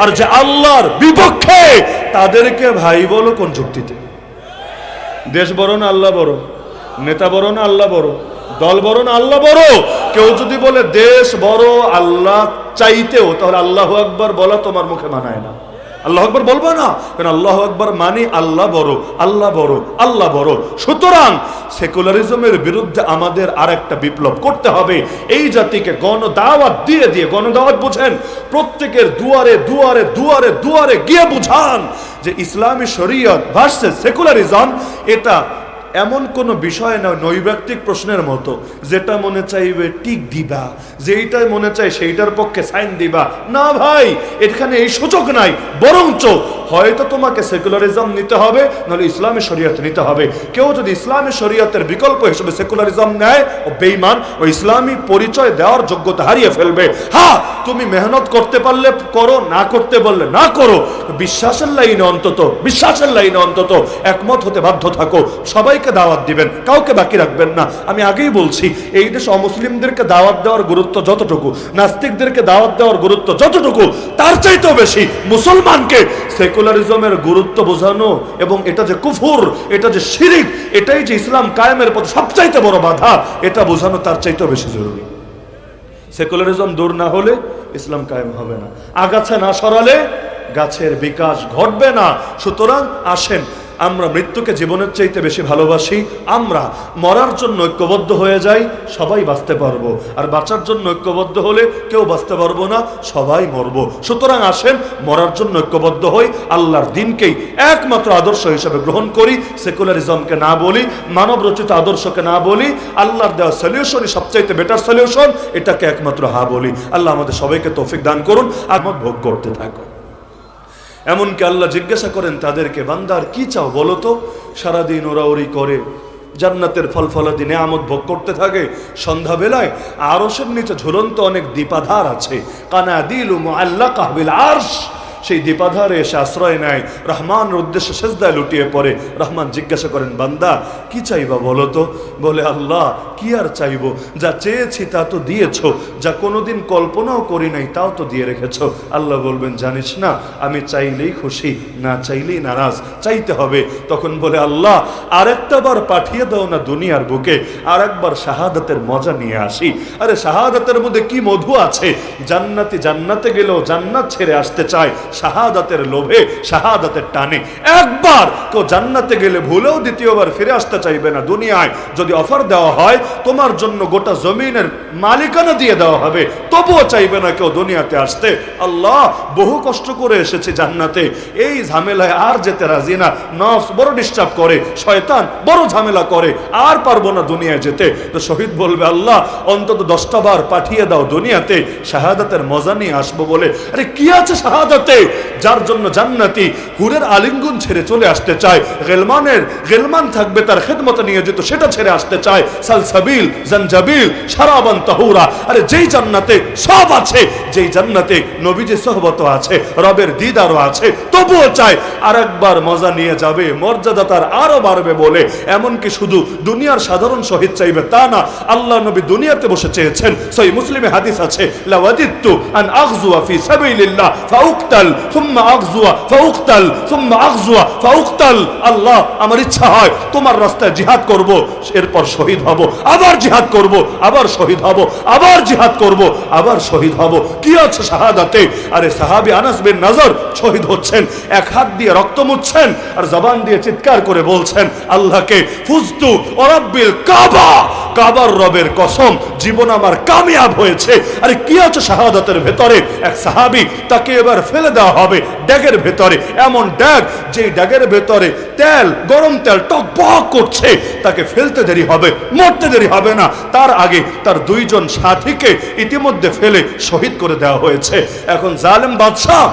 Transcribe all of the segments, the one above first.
আর যে আল্লাহর বিপক্ষে, তাদেরকে ভাই বলো কোন যুক্তিতে? দেশ বড় না আল্লাহ বড়? নেতা বড় না আল্লাহ বড়? দল বড় না আল্লাহ বড়? কেউ যদি বলে দেশ বড় আল্লাহ চাইতেও, তাহলে আল্লাহ আকবর বলা তোমার মুখে মানায় না। আল্লাহ আকবর বলব না? কারণ আল্লাহ আকবর মানে আল্লাহ বড় আল্লাহ বড় আল্লাহ বড়। সুতরাং সেকুলারিজমের বিরুদ্ধে আমাদের আর একটা বিপ্লব করতে হবে। এই জাতিকে গণদাওয়াত দিয়ে দিয়ে, গণদাওয়াত বুঝেন, প্রত্যেকের দুয়ারে দুয়ারে দুয়ারে দুয়ারে গিয়ে বুঝান যে ইসলামী শরীয়ত ভার্সেস সেকুলারিজম, এটা এমন কোন বিষয় না নৈব্যক্তিক প্রশ্নের মতো। যেটা মনে চাইবে টিক দিবা। যেইটাই মনে চাই সেইটার পক্ষে সাইন দিবা। না ভাই, এখানে এই সুযোগ নাই, বরঞ্চ হয়তো তোমাকে সেকুলারিজম নিতে হবে, নাহলে ইসলামী শরীয়ত নিতে হবে। কেউ যদি ইসলামী শরীয়তের বিকল্প হিসেবে সেকুলারিজম নেয়, ও বেইমান ও ইসলামী পরিচয় দেওয়ার যোগ্যতা হারিয়ে ফেলবে। হ্যাঁ তুমি মেহনত করতে পারলে করো, না করতে বললে না করো। বিশ্বাসের লাইনে অন্তত, বিশ্বাসের লাইনে অন্তত একমত হতে বাধ্য থাকো। সবাইকে দাওয়াত দিবেন, কাউকে বাকি রাখবেন না। আমি আগেই বলছি, এই দেশ অমুসলিমদেরকে দাওয়াত দেওয়ার গুরুত্ব যতটুকু, নাস্তিকদেরকে দাওয়াত দেওয়ার গুরুত্ব যতটুকু, তার চাইতেও বেশি মুসলমানকে সেকুলারিজমের গুরুত্ব বোঝানো এবং এটা যে কুফুর, এটা যে শিরিক, এটাই যে ইসলাম কায়েমের পথ সবচাইতে বড় বাধা, এটা বোঝানো তার চাইতেও বেশি জরুরি। সেকুলারিজম দূর না হলে ইসলাম কায়েম হবে না। আগাছা না সরালে গাছের বিকাশ ঘটবে না। সুতরাং আসেন আমরা মৃত্যুকে জীবনের চাইতে বেশি ভালোবাসি, আমরা মরার জন্য ঐক্যবদ্ধ হয়ে যাই, সবাই বাঁচতে পারব। আর বাঁচার জন্য ঐক্যবদ্ধ হলে কেউ বাঁচতে পারব না, সবাই মরবো। সুতরাং আসেন, মরার জন্য ঐক্যবদ্ধ হই, আল্লাহর দিনকেই একমাত্র আদর্শ হিসেবে গ্রহণ করি, সেকুলারিজমকে না বলি মানব রচিত আদর্শকে না বলি, আল্লাহর দেওয়া সলিউশনই সবচাইতে বেটার সলিউশন এটাকে একমাত্র হা বলি। আল্লাহ আমাদের সবাইকে তৌফিক দান করুন, আর ভোগ করতে থাকুন। এমনকি আল্লাহ জিজ্ঞাসা করেন, তাদেরকে বান্দার কি চাও বলো তো? সারাদিন ওরা ওরি করে, জান্নাতের ফল ফলাদি নেয়ামত ভোগ করতে থাকে। সন্ধ্যাবেলায় আরসের নিচে ঝুলন্ত অনেক দীপাধার আছে। কানা দিল আল্লাহ কাহবিল আরশ। সেই দীপাধারে এসে আশ্রয় নেয়। রহমানের উদ্দেশ্যে সেজদায় লুটিয়ে পড়ে। রহমান জিজ্ঞাসা করেন, বান্দা, কি চাইবা বলো তো? বলে, আল্লাহ, কি আর চাইব? যা চেয়েছি তা তো দিয়েছ, যা কোনোদিন কল্পনাও করি নাই তাও তো দিয়ে রেখেছ। আল্লাহ বলবেন, জানিস না, আমি চাইলেই খুশি, না চাইলেই নারাজ। চাইতে হবে। তখন বলে, আল্লাহ, আরেকটা বার পাঠিয়ে দাও না দুনিয়ার বুকে আর একবার শাহাদাতের মজা নিয়ে আসি। আরে, শাহাদাতের মধ্যে কি মধু আছে? জান্নাতি জান্নাতে গেলেও জান্নাত ছেড়ে আসতে চায়। শাহাদাতের লোভে, শাহাদাতের টানে। একবার কেউ জান্নাতে গেলে ভুলেও দ্বিতীয়বার ফিরে আসতে চাইবে না দুনিয়ায়। যদি অফার দেওয়া হয়, তোমার জন্য গোটা জমিনের মালিকানা দিয়ে দেওয়া হবে। তবুও চাইবে না কেউ দুনিয়াতে আসতে। আল্লাহ, বহু কষ্ট করে এসেছে জান্নাতে। এই ঝামেলায় আর যেতে রাজি না। নফস বড় ডিস্টার্ব করে, শয়তান বড় ঝামেলা করে। আর পারব না দুনিয়ায় যেতে। তো শহীদ বলবে, আল্লাহ, অন্তত দশটা বার পাঠিয়ে দাও দুনিয়াতে। শাহাদাতের মজা নিয়ে আসব বলে। আরে, কি আছে শাহাদাতে? যার জন্য জান্নাতি হুরের আলিঙ্গুন ছেড়ে চলে আসতে চায়। গেলমানের, গেলমান থাকবে তার খেদমতে নিয়ে যেত সেটা ছেড়ে আসতে চায়। সালসাবিল জঞ্জাবিল সারাবান তাহুরা। আরে যেই জান্নাতে সব আছে, যেই জান্নাতে নবীজি সহবত আছে, রবের দিদারও আছে, তবুও চায় আর একবার মজা নিয়ে যাবে, মর্যাদা তার আরও বাড়বে বলে। এমনকি শুধু দুনিয়ার সাধারণ শহীদ চাইবে তা না, আল্লাহ নবী দুনিয়াতে বসে চেয়েছেন। সই মুসলিমে হাদিস আছে লাওয়াদিত্তু আন আগজুয়া ফি সাবিলিল্লাহ, ফাউকতাল সুম্মা আগজুয়া ফাউকতাল সুম্মা আগজুয়া ফাউকতাল আল্লাহ, আমার ইচ্ছা হয় তোমার রাস্তায় জিহাদ করব, এরপর শহীদ হব, আবার জিহাদ করব, আবার শহীদ হব, আবার জিহাদ করব, আবার শহীদ হব। কি আছে শাহাদাতে? আরে আনাস বিন শহীদ হচ্ছেন, এক হাত দিয়ে রক্ত মুছছেন আর জবান দিয়ে চিৎকার করে বলছেন, আল্লাহকে ফুজতু কাবা, কাবার রবের কসম, জীবন আমার কামিয়াব হয়েছে। আরে কি আছে শাহাদাতের ভেতরে? এক সাহাবি তাকে এবার ফেলে দেওয়া হবে ড্যাগের ভেতরে। এমন ড্যাগ যে ড্যাগের ভেতরে তেল, গরম তেল টক করছে, তাকে ফেলতে দেরি হবে, মরতে দেরি হবে না। তার আগে তার দুইজন সাথীকে ইতিমধ্যে ফেলে শহীদ করে দেওয়া হয়েছে। এখন জালেম বাদশাহ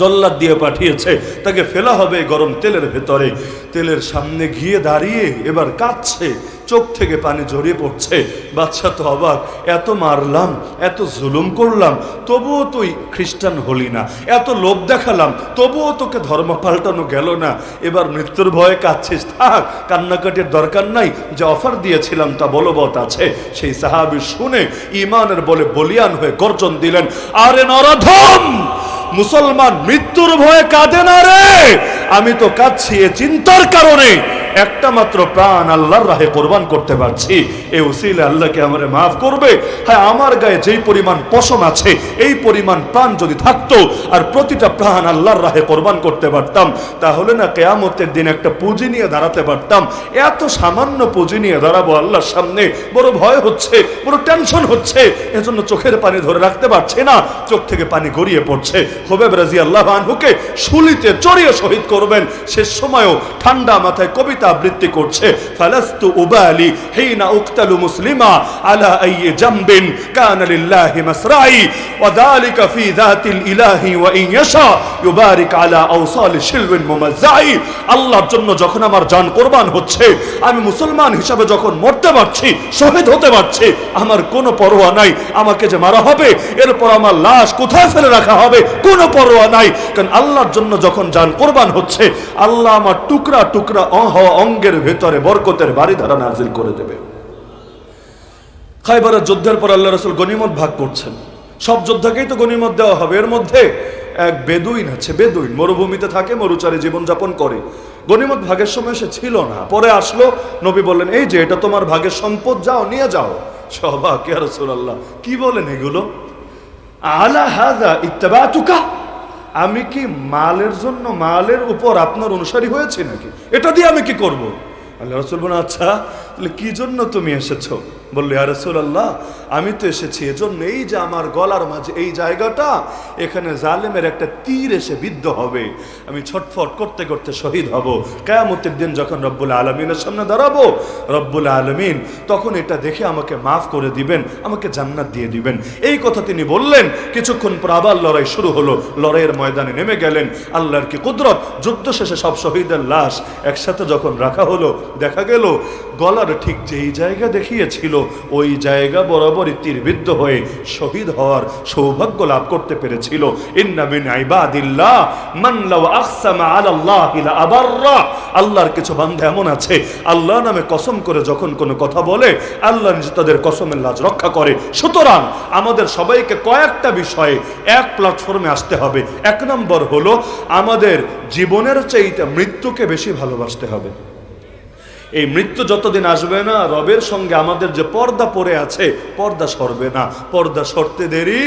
জল্লাদ দিয়ে পাঠিয়েছে, তাকে ফেলা হবে গরম তেলের ভেতরে। তেলের সামনে গিয়ে দাঁড়িয়ে এবার কাঁদছে, চোখ থেকে পানি ঝরিয়ে পড়ছে। বাচ্চা তো অবাক, এত মারলাম, এত জুলুম করলাম, তবুও তুই খ্রিস্টান হলি না। এত লোভ দেখালাম, তবুও তোকে ধর্ম পাল্টানো গেল না। এবার মৃত্যুর ভয়ে কাঁদছিস, থাক, কান্নাকাটির দরকার নাই, যে অফার দিয়েছিলাম তা বলবৎ আছে। সেই সাহাবি শুনে ইমানের বলে বলিয়ান হয়ে গর্জন দিলেন, আরে নরধম, মুসলমান মৃত্যুর ভয়ে কাঁদে না রে! আমি তো কাঁদছি এ চিন্তার কারণে। একটা মাত্র প্রাণ আল্লাহর রাহে কোরবান করতে পারছি। এই উসিলে আল্লাহকে আমারে মাফ করবে? হ্যাঁ আমার গায়ে যেই পরিমাণ পশম আছে, এই পরিমাণ প্রাণ যদি থাকতো আর প্রতিটা প্রাণ আল্লাহর রাহে কোরবান করতে পারতাম, তাহলে না কেয়ামতের দিন একটা পুঁজি নিয়ে দাঁড়াতে পারতাম। এত সামান্য পুঁজি নিয়ে দাঁড়াবো আল্লাহর সামনে, বড় ভয় হচ্ছে, বড় টেনশন হচ্ছে। এজন্য চোখের পানি ধরে রাখতে পারছে না, চোখ থেকে পানি গড়িয়ে পড়ছে। হোবেব রাজি আল্লাহ আনহুকে শুলিতে চড়িয়ে শহীদ করবেন। সে সময়ও ঠান্ডা মাথায় কবিতা আবৃত্তি করছে আমি মুসলমান হিসাবে যখন মরতে পারছি, শহীদ হতে পারছি, আমার কোনো পরোয়া নাই, আমাকে যে মারা হবে, এরপর আমার লাশ কোথায় ফেলে রাখা হবে, কোনো পরোয়া নাই। কারণ আল্লাহর জন্য যখন জান কোরবান হচ্ছে, আল্লাহ আমার টুকরা টুকরা অ- হওয়া অঙ্গের ভেতরে বরকতের বাড়ি ধারা নাজিল করে দেবে। খাইবারের যুদ্ধের পর আল্লাহ রসুল গনিমত ভাগ করছেন। সব যোদ্ধাকেই তো গনিমত দেওয়া হবে। এর মধ্যে এক বেদুইন আছে, বেদুইন। মরুভূমিতে থাকে, মরুচারে জীবনযাপন করে। গনিমত ভাগের সময় সে ছিল না। পরে আসলো, নবী বললেন, এই যে, এটা তোমার ভাগের সম্পদ, যাও, নিয়ে যাও। সবা কে রসুল্লাহ কি বলেন এগুলো? আলা হাদা ইত্তাবাতুকা? আমি কি মালের জন্য মালের উপর আপনার অনুসারী হয়েছে নাকি? এটা দিয়ে আমি কি করব? আল্লাহ রসুল বলেন আচ্ছা তাহলে কি জন্য তুমি এসেছ? বললে আর রসুল আল্লাহ আমি তো এসেছি, এজন্য এই যে আমার গলার মাঝে এই জায়গাটা, এখানে জালেমের একটা তীর এসে বিদ্ধ হবে। আমি ছটফট করতে করতে শহীদ হব। কেয়ামতের দিন যখন রব্বুল আলমিনের সামনে দাঁড়াবো, রব্বুল আলমিন তখন এটা দেখে আমাকে মাফ করে দিবেন, আমাকে জান্নাত দিয়ে দিবেন। এই কথা তিনি বললেন, কিছুক্ষণ পর আবার লড়াই শুরু হলো। লড়াইয়ের ময়দানে নেমে গেলেন, আল্লাহর কি কুদরত? যুদ্ধ শেষে সব শহীদের লাশ একসাথে যখন রাখা হলো, দেখা গেল, গলার ঠিক যেই জায়গা দেখিয়েছিল, ওই জায়গা বরাবরই তীরবিদ্ধ হয়ে শহীদ হওয়ার সৌভাগ্য লাভ করতে পেরেছিল। আল্লাহর কিছু বান্দা এমন আছে, আল্লাহ নামে কসম করে যখন কোনো কথা বলে, আল্লাহ নিজে তাদের কসমের লাজ রক্ষা করে। সুতরাং আমাদের সবাইকে কয়েকটা বিষয়ে এক প্ল্যাটফর্মে আসতে হবে। এক নম্বর হলো, আমাদের জীবনের চাইতে মৃত্যুকে বেশি ভালোবাসতে হবে। এই মৃত্যু যতদিন আসবে না, রবের সঙ্গে আমাদের যে পর্দা পড়ে আছে, পর্দা সরবে না। পর্দা সরতে দেরি,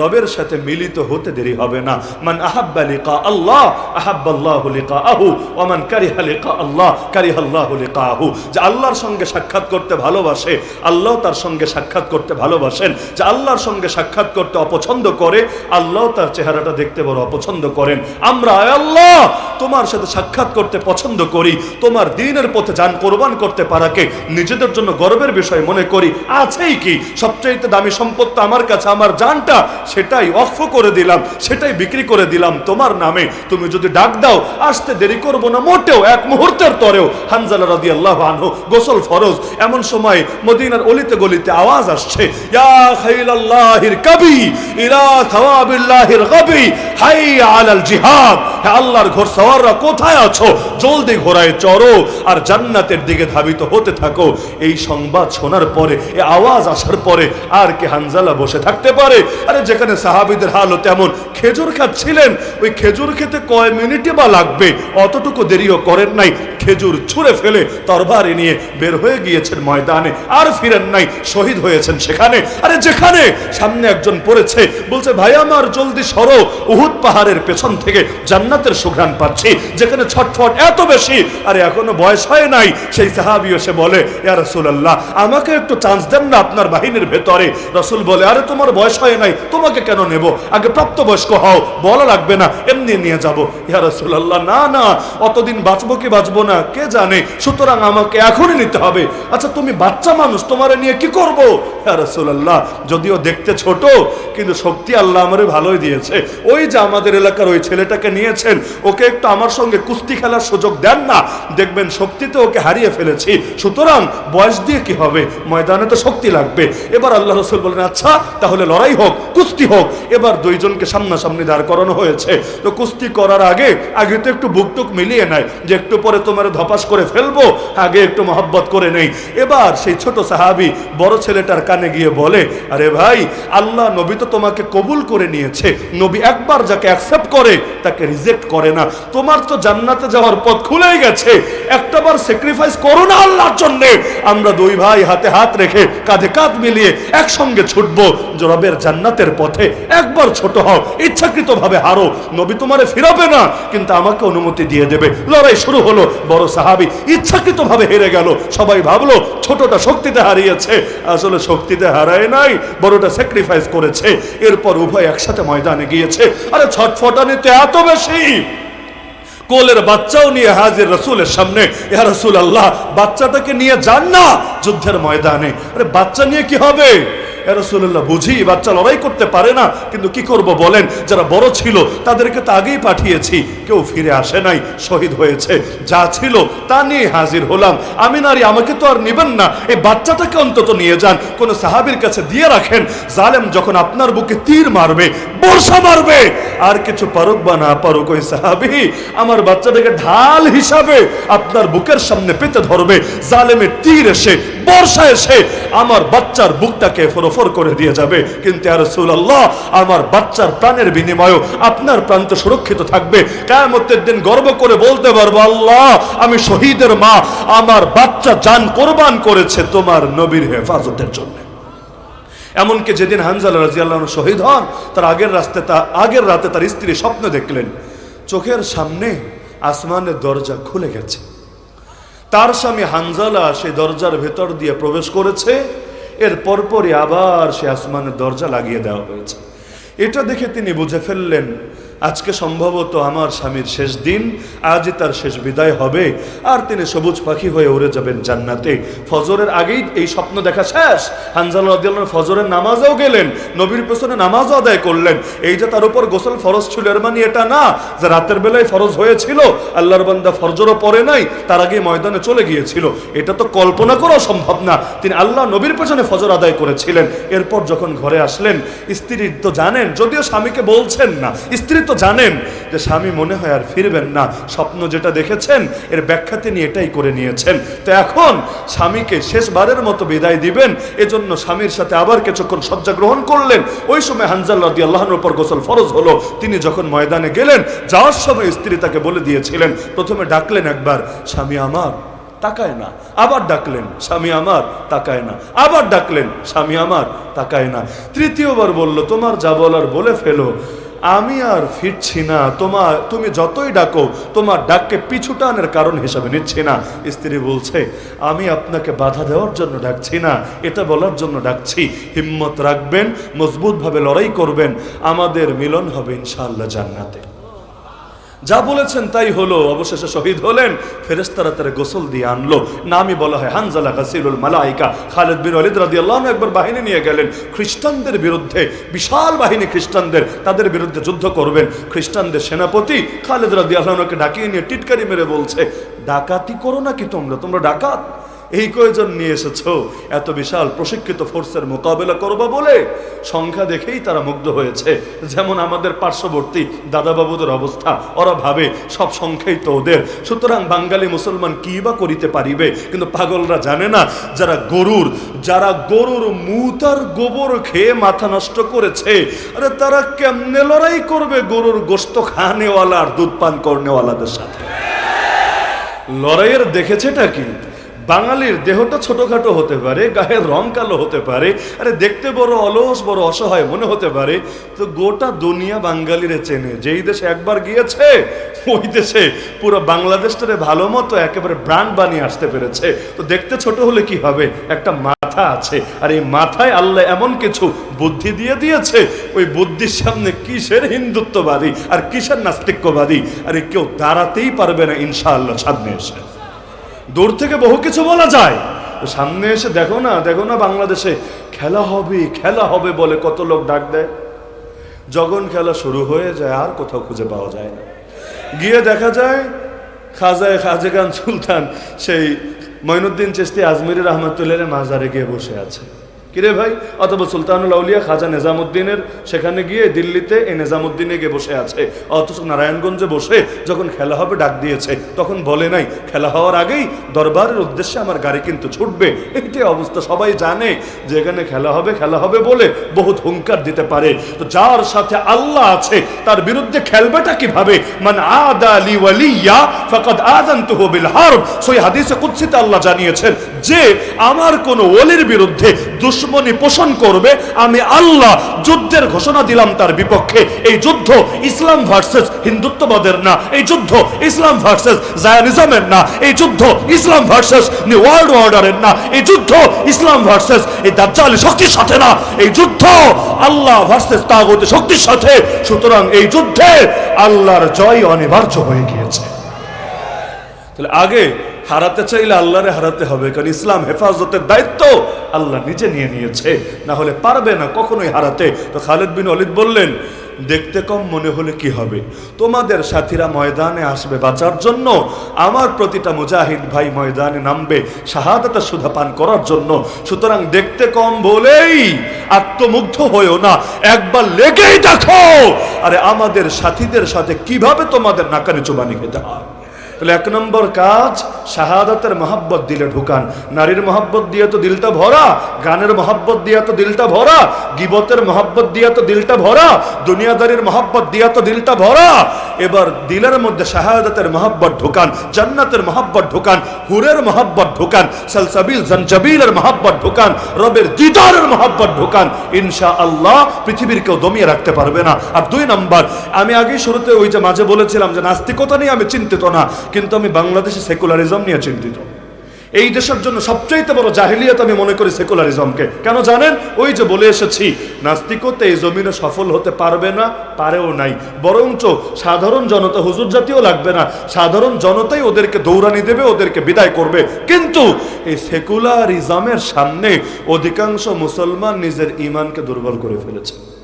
রবের সাথে মিলিত হতে দেরি হবে না। মান আহাব্বা লিকা আল্লাহ আহাব্বাল্লাহ লিকা আহু ওমান কারিহা লিকা আল্লাহ কারিহাল্লাহ লিকা আহু যে আল্লাহর সঙ্গে সাক্ষাৎ করতে ভালোবাসে, আল্লাহ তার সঙ্গে সাক্ষাৎ করতে ভালোবাসেন। যে আল্লাহর সঙ্গে সাক্ষাৎ করতে অপছন্দ করে, আল্লাহ তার চেহারাটা দেখতে বড় অপছন্দ করেন। আমরা আল্লাহ, তোমার সাথে সাক্ষাৎ করতে পছন্দ করি, তোমার দিনের পথে যান কোরবান করতে পারাকে নিজেদের জন্য গর্বের বিষয় মনে করি। আছেই কি? সবচাইতে দামি সম্পদ আমার কাছে, আমার জানটা, সেটাই অক্ষ করে দিলাম, সেটাই বিক্রি করে দিলাম তোমার নামে। তুমি যদি ডাক দাও, আসতে দেরি করব না, মোটেও এক মুহূর্তের তরেও। হানজালা রাদি আল্লাহ আনহু, গোসল ফরজ। এমন সময় মদিনার অলিতে গলিতে আওয়াজ আসছে জিহাদ। আল্লাহর ঘোর সওয়াররা, কোথায় আছো? জলদি ঘোড়ায় চড়ো, আর জান্নাতের দিকে ধাবিত হতে থাকো। এই সংবাদ শোনার পরে, এ আওয়াজ আসার পরে আর কে হানজালা বসে থাকতে পারে? আরে যেখানে সাহাবিদের হালও তেমন খেজুর খাচ্ছিলেন, ওই খেজুর খেতে কয় মিনিটে বা লাগবে? অতটুকু দেরিও করেন নাই। খেজুর ছুঁড়ে ফেলে তরবারি নিয়ে বের হয়ে গিয়েছেন ময়দানে। আর ফিরেন নাই, শহীদ হয়েছেন সেখানে। আরে যেখানে? সামনে একজন পড়েছে, বলছে, ভাই, আমার জলদি সরো, উহুদ পাহাড়ের পেছন থেকে জান্নাতের সুঘ্রাণ পাচ্ছি, যেখানে ছটফট এত বেশি। আরে এখনও বয়স হয় নাই, সেই সাহাবি এসে বলে, ইয়া রাসূলুল্লাহ, আমাকে একটু চান্স দেন না আপনার বাহিনীর ভেতরে। রসুল বলে, আরে তোমার বয়স হয় নাই, তোমাকে কেন নেব? আগে প্রাপ্তবয়স্ক হও, বলা লাগবে না, এমনি নিয়ে যাব। ইয়া রাসূলুল্লাহ, না না, অতদিন বাঁচবো কি বাঁচবো না? কে জানে? সুতরাং আমাকে এখনই নিতে হবে। আচ্ছা তুমি বাচ্চা মানুষ, তোমারে নিয়ে কি করব? ইয়া রাসূলুল্লাহ, যদিও দেখতে ছোট, কিন্তু শক্তি আল্লাহ আমারে ভালোই দিয়েছে। ওই যে আমাদের এলাকার ওই ছেলেটাকে নিয়েছেন, ওকে একটু আমার সঙ্গে কুস্তি খেলার সুযোগ দেন না। দেখবেন শক্তিতে ওকে হারিয়ে ফেলেছি। সুতরাং বয়স দিয়ে কি হবে? ময়দানে তো শক্তি লাগবে। এবার আল্লাহ রসুল বলেন আচ্ছা তাহলে লড়াই হোক, কুস্তি হোক। এবার দুইজনকে সামনাসামনি দাঁড় করানো হয়েছে। তো কুস্তি করার আগে আগে তো একটু বুকটুক মিলিয়ে নেয়, যে একটু পরে তোমার তোমার ধপাস করে ফেলব, আগে একটু মহব্বত করে নেই। এবার সেই ছোট সাহাবি বড় ছেলেটার কানে গিয়ে বলে, আরে ভাই, আল্লাহ নবী তো তোমাকে কবুল করে নিয়েছে। নবী একবার যাকে অ্যাকসেপ্ট করে, তাকে রিজেক্ট করে না। তোমার তো জান্নাতে যাওয়ার পথ খুলেই গেছে। একটাবার স্যাক্রিফাইস করো না আল্লাহর জন্য। আমরা দুই ভাই হাতে হাত রেখে কাঁধে কাঁধ মিলিয়ে একসঙ্গে ছুটবো। জরবের জান্নাতের পথে একবার ছোট হও ইচ্ছাকৃত ভাবে হারো। নবী তোমারে ফিরাবে না, কিন্তু আমাকে অনুমতি দিয়ে দেবে। লড়াই শুরু হলো। বড় সাহাবি ইচ্ছাকৃত ভাবে হেরে গেল। সবাই ভাবলো, ছোটটা শক্তিতে হারিয়েছে। আসলে শক্তিতে হারায় নাই, বড়টা স্যাক্রিফাইস করেছে। এরপর উভয় একসাথে ময়দানে গিয়েছে। আরে ছটফটানিতে এত বেশি! কোলের বাচ্চাও নিয়ে হাজির রসুলের সামনে, ইয়া রসুল আল্লাহ বাচ্চাটাকে নিয়ে যান না যুদ্ধের ময়দানে। আরে বাচ্চা নিয়ে কি হবে? রাসূলুল্লাহ বুঝি বাচ্চা লড়াই করতে পারে না। কিন্তু কি করব বলেন, যারা বড় ছিল, তাদেরকে তো আগেই পাঠিয়েছি। কেউ ফিরে আসে নাই, শহীদ হয়েছে। যা ছিল, তা নিয়ে হাজির হলাম। আমি নারী, আমাকে তো আর নেবেন না। এই বাচ্চাটাকে অন্তত নিয়ে যান। কোন সাহাবীর কাছে দিয়ে রাখেন। জালেম যখন আপনার বুকে তীর মারবে বর্ষা মারবে। আর কিছু পারুক বা না পারুক, ওই সাহাবি আমার বাচ্চাটাকে ঢাল হিসাবে আপনার বুকের সামনে পেতে ধরবে। জালেমের তীর এসে বর্ষা এসে আমার বাচ্চার বুকটাকে ফরফর করে দিয়ে যাবে। কিন্তু আর রাসূলুল্লাহ, আমার বাচ্চার প্রাণের বিনিময়ে আপনার প্রাণ তো সুরক্ষিত থাকবে। কিয়ামতের দিন গর্ব করে বলতে পারব, আল্লাহ, আমি শহীদের মা, আমার বাচ্চা যান কোরবান করেছে তোমার নবীর হেফাজতের জন্য। এমনকি যেদিন হানজালা রাজিয়াল্লাহ শহীদ হন, তার আগের রাস্তে তা আগের রাতে তার স্ত্রী স্বপ্ন দেখলেন, চোখের সামনে আসমানের দরজা খুলে গেছে। তার স্বামী হানজালা সে দরজার ভেতর দিয়ে প্রবেশ করেছে। এর পরপরই আবার সে আসমানের দরজা লাগিয়ে দেওয়া হয়েছে। এটা দেখে তিনি বুঝে ফেললেন আজকে সম্ভবত আমার স্বামীর শেষ দিন, আজই তার শেষ বিদায় হবে। আর তিনি সবুজ পাখি হয়ে উড়ে যাবেন জান্নাতে। ফজরের আগেই এই স্বপ্ন দেখা শেষ। হানজাল ফজরের নামাজেও গেলেন, নবীর পেছনে নামাজও আদায় করলেন। এই যে তার উপর গোসল ফরজ ছিল, এর মানে এটা না যে রাতের বেলায় ফরজ হয়েছিল, আল্লাহর বান্দা ফরজরও পরে নাই, তার আগে ময়দানে চলে গিয়েছিল। এটা তো কল্পনা করাও সম্ভব না। তিনি আল্লাহ নবীর পেছনে ফজর আদায় করেছিলেন। এরপর যখন ঘরে আসলেন, স্ত্রী তো জানেন, যদিও স্বামীকে বলছেন না, স্ত্রী তো জানেন যে স্বামী মনে হয় আর ফিরবেন না। স্বপ্ন যেটা দেখেছেন, এর ব্যাখ্যা তিনি এটাই করে নিয়েছেন। তো এখন স্বামীকে শেষবারের মতো বিদায় দিবেন, এজন্য স্বামীর সাথে আবার কিছুক্ষণ শয্যা গ্রহণ করলেন। ওই সময় হানজাল রাদি আল্লাহর উপর গোসল ফরজ হলো। তিনি যখন ময়দানে গেলেন, যাওয়ার সময় স্ত্রী তাকে বলে দিয়েছিলেন, প্রথমে ডাকলেন একবার, স্বামী আমার, তাকায় না। আবার ডাকলেন, স্বামী আমার, তাকায় না। আবার ডাকলেন, স্বামী আমার, তাকায় না। তৃতীয়বার বলল, তোমার যা বলার বলে ফেলো। আমি আর ফিরছি না। তোমার, তুমি যতই ডাকো, তোমার ডাককে পিছুটানের কারণ হিসাবে নিচ্ছি না। স্ত্রী বলছে, আমি আপনাকে বাধা দেওয়ার জন্য ডাকছি না। এটা বলার জন্য ডাকছি। হিম্মত রাখবেন, মজবুতভাবে লড়াই করবেন। আমাদের মিলন হবে ইনশাআল্লাহ জান্নাতে। যা বলেছেন তাই হলো। অবশেষে শহীদ হলেন ফেরেস্তারা তারা গোসল দিয়ে আনলো। নামই বলা হয় হানজালা কাসিরুল মালাইকা। খালেদ বিন অলিদ রাজি আল্লাহ একবার বাহিনী নিয়ে গেলেন। খ্রিস্টানদের বিরুদ্ধে, বিশাল বাহিনী খ্রিস্টানদের, তাদের বিরুদ্ধে যুদ্ধ করবেন। খ্রিস্টানদের সেনাপতি খালেদ রাজি আল্লাহকে ডাকিয়ে নিয়ে টিটকারি মেরে বলছে, ডাকাতি করো নাকি তোমরা? তোমরা ডাকাত? এই কয়জন নিয়ে এসেছ? এত বিশাল প্রশিক্ষিত ফোর্সের মোকাবেলা করবা বলে সংখ্যা দেখেই তারা মুগ্ধ হয়েছে। যেমন আমাদের পার্শ্ববর্তী দাদাবাবুদের অবস্থা, ওরা ভাবে সব সংখ্যাই তো ওদের। সুতরাং বাঙালি মুসলমান কি বা করিতে পারিবে? কিন্তু পাগলরা জানে না, যারা গরুর যারা গরুর মুতার গোবর খেয়ে মাথা নষ্ট করেছে, আরে তারা কেমনে লড়াই করবে গরুর গোস্ত খানেওয়ালা আর দুধ পান করনেওয়ালাদের সাথে? লড়াইয়ের দেখেছেটা কি? বাঙালির দেহটা ছোটখাটো হতে পারে, গায়ের রং কালো হতে পারে, আরে দেখতে বড় অলস, বড় অসহায় মনে হতে পারে, তো গোটা দুনিয়া বাঙালিরে চেনে। যেই দেশে একবার গিয়েছে, ওই দেশে পুরো বাংলাদেশটারে ভালো মতো একেবারে ব্র্যান্ড বানিয়ে আসতে পেরেছে। তো দেখতে ছোট হলে কি হবে? একটা মাথা আছে। আর এই মাথায় আল্লাহ এমন কিছু বুদ্ধি দিয়ে দিয়েছে, ওই বুদ্ধির সামনে কিসের হিন্দুত্ববাদী আর কিসের নাস্তিক্যবাদী? আরে কেউ দাঁড়াতেই পারবে না ইনশাআল্লাহ সামনে এসে। দূর থেকে বহু কিছু বলা যায়। সামনে এসে দেখো না দেখো না বাংলাদেশে, খেলা হবে খেলা হবে বলে কত লোক ডাক দেয়। যখন খেলা শুরু হয়ে যায়, আর কোথাও খুঁজে পাওয়া যায় না। গিয়ে দেখা যায়, খাজায় খাজে খান সুলতান সেই মঈনুদ্দিন চেস্তি আজমির রহমতুল্লাহ মাজারে গিয়ে বসে আছে। কিরে ভাই? অথবা সুলতানুল আউলিয়া খাজা নিজামুদ্দিনের, সেখানে গিয়ে দিল্লিতে এই নিজামুদ্দিনে গিয়ে বসে আছে। অথচ নারায়ণগঞ্জে বসে যখন খেলা হবে ডাক দিয়েছে, তখন বলে নাই, খেলা হওয়ার আগেই দরবারের উদ্দেশ্যে আমার গাড়ি কিন্তু ছুটবে। এইটাই অবস্থা, সবাই জানে যে এখানে খেলা হবে খেলা হবে বলে বহুত হুঙ্কার দিতে পারে। তো যার সাথে আল্লাহ আছে, তার বিরুদ্ধে খেলবেটা কীভাবে? মান আদা লি ওয়ালিয়া ফাকাদ আযানতুহু বিল হারব। সই হাদিসে কুদসিতে আল্লাহ জানিয়েছেন যে, আমার কোন ওলির বিরুদ্ধে দুশ্মনী পোষণ করবে, আমি আল্লাহ যুদ্ধের ঘোষণা দিলাম তার বিপক্ষে। এই যুদ্ধ ইসলাম ভার্সেস হিন্দুত্ববাদের না, এই যুদ্ধ ইসলাম ভার্সেস জায়ানিজমের না, এই যুদ্ধ ইসলাম ভার্সেস নিউ ওয়ার্ল্ড অর্ডারের না, এই যুদ্ধ ইসলাম ভার্সেস এই দাজ্জালি শক্তির সাথে না, এই যুদ্ধ আল্লাহ ভার্সেস তাগতি শক্তির সাথে। সুতরাং এই যুদ্ধে আল্লাহর জয় অনিবার্য হয়ে গিয়েছে। তাহলে আগে হারাতে চাইলে আল্লাহরে হারাতে হবে, কারণ ইসলাম হেফাজতের দায়িত্ব আল্লাহ নিজে নিয়ে নিয়েছে। না হলে পারবে না কখনোই হারাতে। তো খালেদ বিন অলিদ বললেন, দেখতে কম মনে হলে কি হবে? তোমাদের সাথীরা ময়দানে আসবে বাঁচার জন্য। আমার প্রতিটা মুজাহিদ ভাই ময়দানে নামবে, শাহাদাতের সুধা পান করার জন্য। সুতরাং দেখতে কম বলেই আত্মমুগ্ধ হয়েও না, একবার লেগেই দেখো। আরে আমাদের সাথীদের সাথে কীভাবে তোমাদের নাকানি চুবানি খেতে হয়? তাহলে এক নম্বর কাজ শাহাদাতের মহাব্বত দিলে ঢুকান। নারীর মহাব্বত দিয়ে তো দিলটা ভরা, গানের মহাব্বত দিয়ে তো দিলটা ভরা, গিবতের মহাব্বত দিয়ে তো দিলটা ভরা, দুনিয়াদারির মহাব্বত দিয়ে তো দিলটা ভরা। এবার দিলের মধ্যে শাহাদাতের মহাব্বত ঢুকান, জান্নাতের মহাব্বত ঢুকান, হুরের মহাব্বত ঢুকান, সালসাবিল জঞ্জাবিলের মহাব্বত ঢুকান, রবের দিদারের মহাব্বত ঢুকান। ইনশা আল্লাহ পৃথিবীর কেউ দমিয়ে রাখতে পারবে না। আর দুই নম্বর, আমি আগেই শুরুতে ওই যে মাঝে বলেছিলাম যে নাস্তিকতা নিয়ে আমি চিন্তিত না। কিন্তু আমি বাংলাদেশে সেকুলারিজম নিয়ে চিন্তিত। এই দেশের জন্য সবচাইতে বড় জাহিলিয়াত আমি মনে করি সেকুলারিজমকে। কেন জানেন? ওই যে বলে এসেছি নাস্তিকতে এই জমিনে সফল হতে পারবে না, পারেও নাই। বরঞ্চ সাধারণ জনতা, হুজুর জাতীয় লাগবে না। সাধারণ জনতাই ওদেরকে দৌড়ানি দেবে, ওদেরকে বিদায় করবে। কিন্তু এই সেকুলারিজমের সামনে অধিকাংশ মুসলমান নিজের ইমানকে দুর্বল করে ফেলেছে।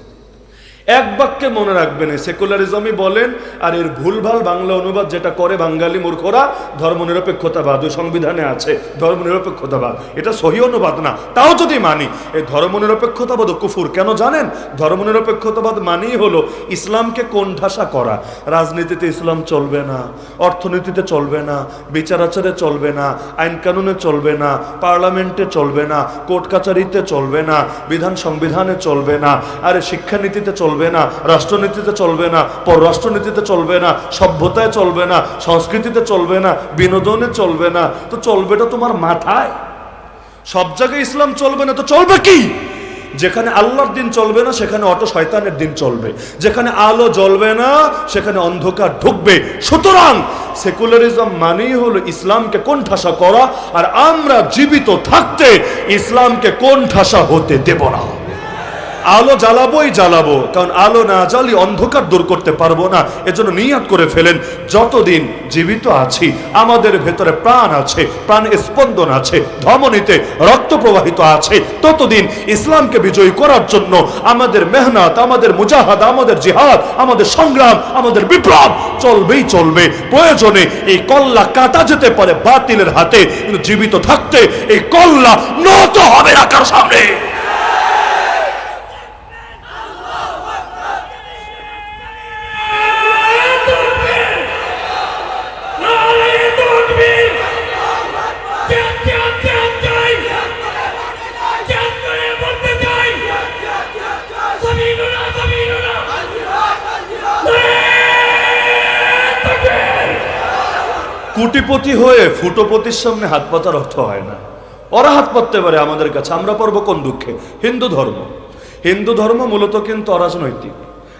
এক বাক্যে মনে রাখবেন সেকুলারিজমই বলেন, আর এর ভুলভাল বাংলা অনুবাদ যেটা করে বাঙালি মূর্খরা, ধর্মনিরপেক্ষতাবাদ, ওই সংবিধানে আছে, ধর্মনিরপেক্ষতাবাদ। এটা সহি অনুবাদ না, তাও যদি মানি এই ধর্মনিরপেক্ষতাবাদ ও কুফুর কেন জানেন? ধর্মনিরপেক্ষতাবাদ মানেই হলো ইসলামকে কোণঠাসা করা। রাজনীতিতে ইসলাম চলবে না, অর্থনীতিতে চলবে না, বিচার আচারে চলবে না, আইন কানুনে চলবে না, পার্লামেন্টে চলবে না, কোর্ট কাচারিতে চলবে না, বিধান সংবিধানে চলবে না, আর শিক্ষানীতিতে চলবে না, রাষ্ট্রনীতিতে চলবে না, পররাষ্ট্রনীতিতে চলবে না, সভ্যতায় চলবে না, সংস্কৃতিতে চলবে না, বিনোদনে চলবে না, তো চলবেটা তোমার মাথায়? সব জায়গায় ইসলাম চলবে না, তো চলবে কি? যেখানে আল্লাহর দিন চলবে না, সেখানে অটো শয়তানের দিন চলবে। যেখানে আলো জ্বলবে না, সেখানে অন্ধকার ঢুকবে। সুতরাং সেকুলারিজম মানেই হলো ইসলামকে কোন ঠাসা করা, আর আমরা জীবিত থাকতে ইসলামকে কোন ঠাসা হতে দেব না। আলো জ্বালাবোই জ্বালাবো, কারণ আলো না জ্বালি অন্ধকার দূর করতে পারব না। এজন্য নিয়াত করে ফেলেন, যতদিন জীবিত আছি, আমাদের ভেতরে প্রাণ আছে, প্রাণ স্পন্দন আছে, ধমনীতে রক্ত প্রবাহিত আছে, ততদিন ইসলামকে বিজয়ী করার জন্য আমাদের মেহনত, আমাদের মুজাহাদ, আমাদের জিহাদ, আমাদের সংগ্রাম, আমাদের বিপ্লব চলবেই চলবে। প্রয়োজনে এই কল্লা কাটা যেতে পারে বাতিলের হাতে, কিন্তু জীবিত থাকতে এই কল্লা নত হবে কার সামনে। কুটিপতি হয়ে ফুটোপতির সামনে হাত পাতার অর্থ হয় না। ওরা হাত পাততে পারে আমাদের কাছে। আমরা পারব কোন দুঃখে? হিন্দু ধর্ম। হিন্দু ধর্ম মূলত কিন্তু অরাজনৈতিক।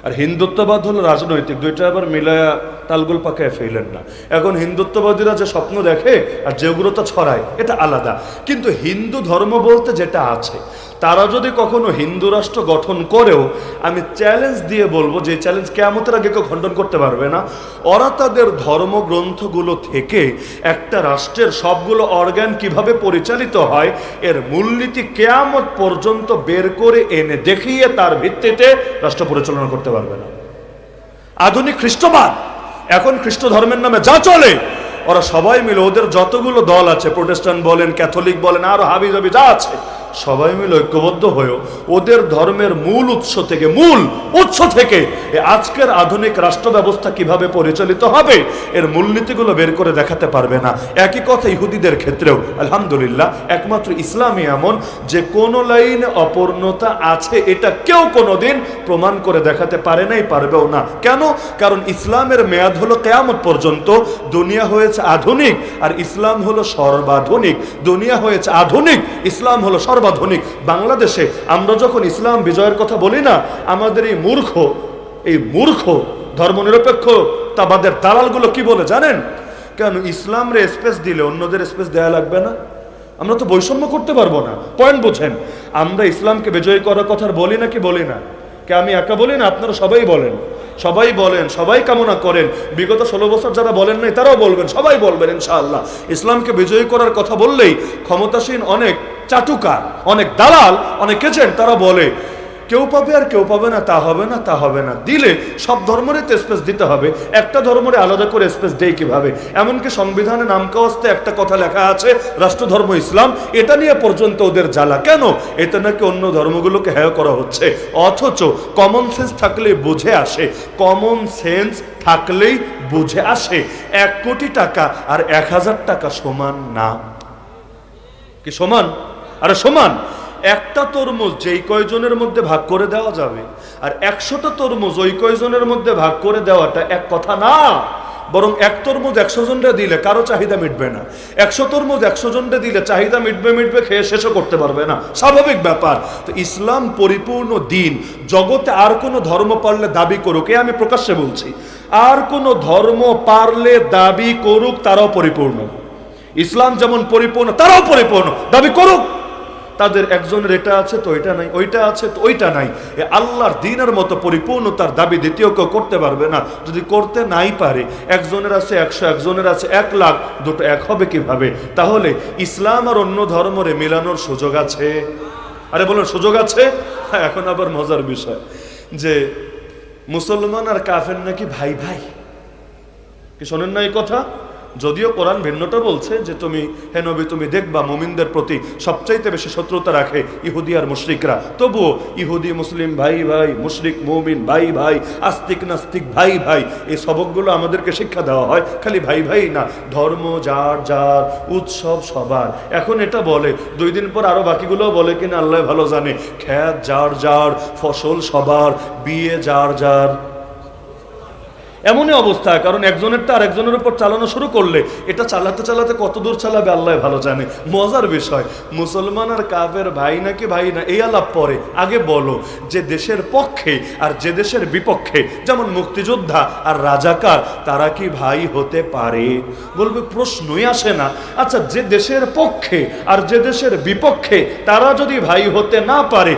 আর হিন্দুত্ববাদ হলো রাজনৈতিক। দুইটা আবার মিলায়া তালগুল পাকায় ফেলেন না। এখন হিন্দুত্ববাদীরা যে স্বপ্ন দেখে আর যে উগ্রতা ছড়ায়, এটা আলাদা। কিন্তু হিন্দু ধর্ম বলতে যেটা আছে তারা যদি কখনো হিন্দু রাষ্ট্র গঠন করেও আমি চ্যালেঞ্জ দিয়ে বলব যে চ্যালেঞ্জ কেমতের আগে কেউ খণ্ডন করতে পারবে না। ওরা তাদের ধর্মগ্রন্থগুলো থেকে একটা রাষ্ট্রের সবগুলো অর্গান কীভাবে পরিচালিত হয়, এর মূলনীতি কেয়ামত পর্যন্ত বের করে এনে দেখিয়ে তার ভিত্তিতে রাষ্ট্র পরিচালনা করতে পারবে না। আধুনিক খ্রিস্টবাদ, এখন খ্রিস্ট ধর্মের নামে যা চলে, ওরা সবাই মিলে ওদের যতগুলো দল আছে, প্রোটেস্টান্ট বলেন, ক্যাথলিক বলেন, আরও হাবি জাবি যা আছে সবাই মিলে ঐক্যবদ্ধ হয়েও ওদের ধর্মের মূল উৎস থেকে, মূল উৎস থেকে আজকের আধুনিক রাষ্ট্র ব্যবস্থা কীভাবে পরিচালিত হবে, এর মূলনীতিগুলো বের করে দেখাতে পারবে না। একই কথা ইহুদিদের ক্ষেত্রেও, আলহামদুলিল্লাহ, একমাত্র ইসলামই এমন যে কোন লাইনে অপূর্ণতা আছে, এটা কেউ কোনোদিন প্রমাণ করে দেখাতে পারে নাই, পারবেও না। কেন? কারণ ইসলামের মেয়াদ হলো কেয়ামত পর্যন্ত, দুনিয়া হয়েছে আধুনিক, আর ইসলাম হলো সর্বাধুনিক। দুনিয়া হয়েছে আধুনিক, ইসলাম হলো সর্বাধুনিক। বাংলাদেশে আমরা যখন ইসলাম বিজয়ের কথা বলি না, আমাদের এই মূর্খ এই মূর্খ, ধর্মনিরপেক্ষ তাবাদের দালালগুলো কি বলে জানেন? কেন ইসলামরে স্পেস দিলে অন্যদের স্পেস দেয়া লাগবে না? আমরা তো বৈষম্য করতে পারব না। পয়েন্ট বোঝেন, আমরা ইসলামকে বিজয়ী করার কথা বলি না কি বলি না? কে আমি একা বলি না? আপনারা সবাই বলেন। সবাই বলেন, সবাই কামনা করেন। বিগত ষোলো বছর যারা বলেন নাই, তারাও বলবেন, সবাই বলবেন, ইনশাআল্লাহ। ইসলামকে বিজয়ী করার কথা বললেই ক্ষমতাসীন অনেক চাটুকার, অনেক দালাল, অনেক এজেন্ট তারা বলে। কেউ পাবে আর কেউ পাবে না, তা হবে না, তা হবে না। দিলে সব ধর্মেরই তো স্পেস দিতে হবে। একটা ধর্মরে আলাদা করে স্পেস দেয় কীভাবে? এমনকি সংবিধানে নামকাওয়াস্তে একটা কথা লেখা আছে, রাষ্ট্রধর্ম ইসলাম, এটা নিয়ে পর্যন্ত ওদের জ্বালা। কেন? এতে নাকি অন্য ধর্মগুলোকে হেয় করা হচ্ছে। অথচ কমন সেন্স থাকলে বুঝে আসে। কমন সেন্স থাকলেই বুঝে আসে। এক কোটি টাকা আর এক হাজার টাকা সমান না। কি সমান? আরে সমান! একটা তরমুজ যেই কয়জনের মধ্যে ভাগ করে দেওয়া যাবে, আর একশোটা তরমুজ ওই কয়জনের মধ্যে ভাগ করে দেওয়াটা এক কথা না। বরং এক তরমুজ একশো জনরে দিলে কারও চাহিদা মিটবে না। একশো তরমুজ একশো জনরে দিলে চাহিদা মিটবে মিটবে খেয়ে শেষও করতে পারবে না। স্বাভাবিক ব্যাপার। তো ইসলাম পরিপূর্ণ দিন। জগতে আর কোনো ধর্ম পারলে দাবি করুক, এ আমি প্রকাশ্যে বলছি। আর কোনো ধর্ম পারলে দাবি করুক, তারাও পরিপূর্ণ। ইসলাম যেমন পরিপূর্ণ, তারাও পরিপূর্ণ। দাবি করুক। তাদের একজনের এটা আছে তো এটা নাই, ওইটা আছে তো ওইটা নাই। এ আল্লাহর দিনের মতো পরিপূর্ণতার দাবি দ্বিতীয় কেউ করতে পারবে না। যদি করতে নাই পারে, একজনের আছে একশো, একজনের আছে এক লাখ, দুটো এক হবে কীভাবে? তাহলে ইসলাম আর অন্য ধর্মরে মেলানোর সুযোগ আছে। আরে বলুন, সুযোগ আছে? হ্যাঁ এখন আবার মজার বিষয়। যে মুসলমান আর কাফের নাকি ভাই ভাই কি শোনেন না এই কথা? যদিও কোরআন ভিন্নটা বলছে যে তুমি, হে নবী, তুমি দেখবা মুমিনদের প্রতি সবচাইতে বেশি শত্রুতা রাখে ইহুদি আর মুশরিকরা। তবুও ইহুদি, মুসলিম, ভাই ভাই, মুশরিক, মুমিন, ভাই ভাই, আস্তিক, নাস্তিক, ভাই ভাই, এই সবকগুলো আমাদেরকে শিক্ষা দেওয়া হয়, খালি ভাই ভাই না, ধর্ম, যার যার, উৎসব সবার। এখন এটা বলে, দুই দিন পর আরও বাকিগুলোও বলে কিনা আল্লাহ ভালো জানে, খ্যাত, যার যার, ফসল সবার, বিয়ে, যার যার। এমনই অবস্থা, কারণ একজনেরটা আর একজনের উপর চালানো শুরু করলে এটা চালাতে চালাতে কত দূর চালাবে আল্লাহ ভালো জানে। মজার বিষয়, মুসলমান আর কাফের ভাই নাকি ভাই না, এই আলাপ পরে। আগে বলো, যে দেশের পক্ষে আর যে দেশের বিপক্ষে, যেমন মুক্তিযোদ্ধা আর রাজাকার, তারা কি ভাই হতে পারে? বলবে, প্রশ্নই আসে না। আচ্ছা যে দেশের পক্ষে আর যে দেশের বিপক্ষে, তারা যদি ভাই হতে না পারে